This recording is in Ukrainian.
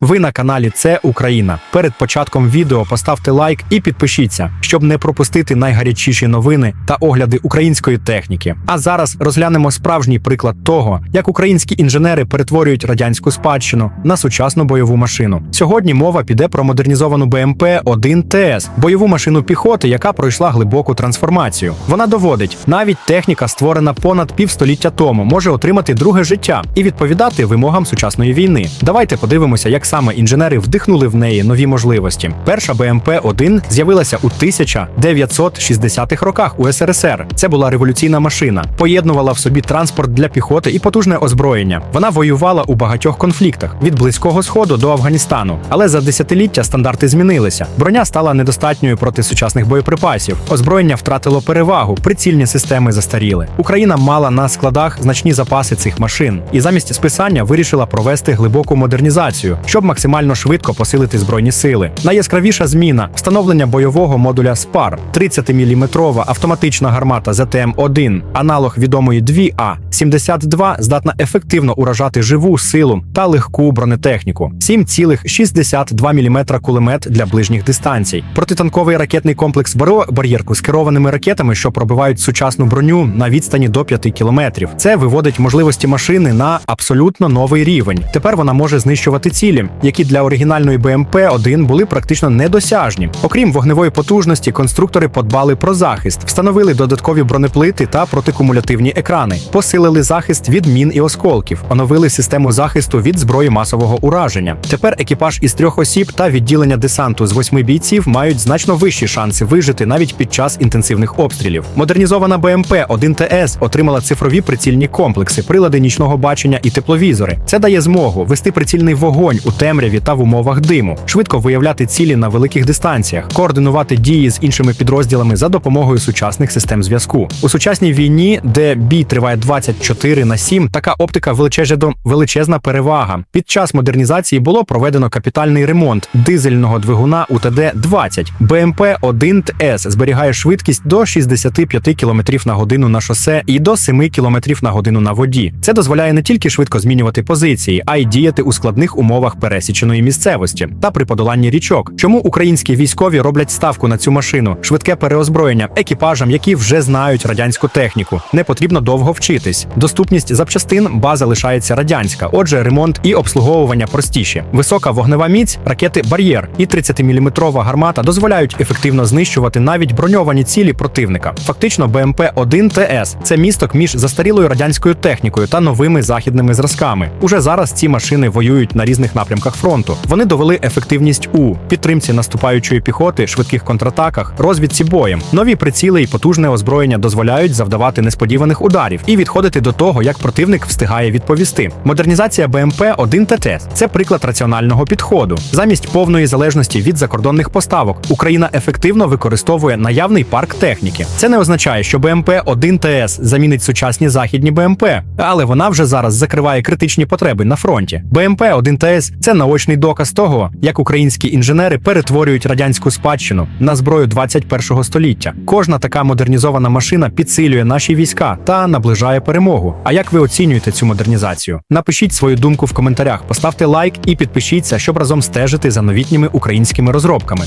Ви на каналі Це Україна. Перед початком відео поставте лайк і підпишіться, щоб не пропустити найгарячіші новини та огляди української техніки. А зараз розглянемо справжній приклад того, як українські інженери перетворюють радянську спадщину на сучасну бойову машину. Сьогодні мова піде про модернізовану БМП 1 ТС, бойову машину піхоти, яка пройшла глибоку трансформацію. Вона доводить, навіть техніка, створена понад півстоліття тому, може отримати друге життя і відповідати вимогам сучасної війни. Давайте подивимося, як саме інженери вдихнули в неї нові можливості. Перша БМП 1 з'явилася у 1960-х роках у СРСР. Це була революційна машина, поєднувала в собі транспорт для піхоти і потужне озброєння. Вона воювала у багатьох конфліктах від близького сходу до Афганістану. Але за десятиліття стандарти змінилися. Броня стала недостатньою проти сучасних боєприпасів. Озброєння втратило перевагу, прицільні системи застаріли. Україна мала на складах значні запаси цих машин, і замість списання вирішила провести глибоку модернізацію, щоб максимально швидко посилити збройні сили. Найяскравіша зміна встановлення бойового модуля СПАР, 30-мм автоматична гармата ЗТМ-1, аналог відомої 2А 72 здатна ефективно уражати живу силу та легку бронетехніку. 7,62 мм кулемет для ближніх дистанцій. Протитанковий ракетний комплекс «Баро» бар'єрку з керованими ракетами, що пробивають сучасну броню на відстані до 5 кілометрів. Це виводить можливості машини на абсолютно новий рівень. Тепер вона може знищувати цілі, які для оригінальної БМП-1 були практично недосяжні. Окрім вогневої потужності, конструктори подбали про захист, встановили додаткові бронеплити та протикумулятивні екрани, посилили захист від мін і осколків, оновили систему захисту від зброї масового ураження. Тепер екіпаж із трьох осіб та відділення десанту з восьми бійців мають значно вищі шанси вижити навіть під час інтенсивних обстрілів. Модернізована БМП 1 ТС отримала цифрові прицільні комплекси, прилади нічного бачення і тепловізори. Це дає змогу вести прицільний вогонь у темряві та в умовах диму, швидко виявляти цілі на великих дистанціях, координувати дії з іншими підрозділами за допомогою сучасних систем зв'язку. У сучасній війні, де бій триває 24 на 7, така оптика величезна, перевага. Під час модернізації було проведено капітальний ремонт дизельного двигуна УТД-20. БМП 1 ТС зберігає швидкість до 65 км на годину на шосе і до 7 км на годину на воді. Це дозволяє не тільки швидко змінювати позиції, а й діяти у складних умовах пересіченої місцевості та при подоланні річок. Чому українські військові роблять ставку на цю машину? Швидке переозброєння екіпажам, які вже знають радянську техніку. Не потрібно довго вчитись. Доступність запчастин база лишається радянська. Отже, ремонт і обслуговування простіші. Висока вогнева міць, ракети бар'єр і 30-мм гармата дозволяють ефективно знищувати навіть броньовані цілі противника. Фактично, БМП 1 ТС це місток між застарілою радянською технікою та новими західними зразками. Уже зараз ці машини воюють на різних напрямках фронту. Вони довели ефективність у підтримці наступаючої піхоти, швидких контратаках, розвідці боєм. Нові приціли і потужне озброєння дозволяють завдавати несподіваних ударів і відходити до того, як противник встигає відповісти. Модернізація БМП 1 ТТС – це приклад раціонального підходу. Замість повної залежності від закордонних поставок Україна ефективно використовує наявний парк техніки. Це не означає, що БМП 1 ТС замінить сучасні західні БМП, але вона вже зараз закриває критичні потреби на фронті. БМП 1 ТС це наочний доказ того, як українські інженери перетворюють радянську спадщину на зброю 21 століття. Кожна така модернізована машина підсилює наші війська та наближає перемогу. А як ви оцінюєте цю модернізацію? Напишіть свою думку в коментарях, поставте лайк і підпишіться, щоб разом стежити за новітніми українськими розробками.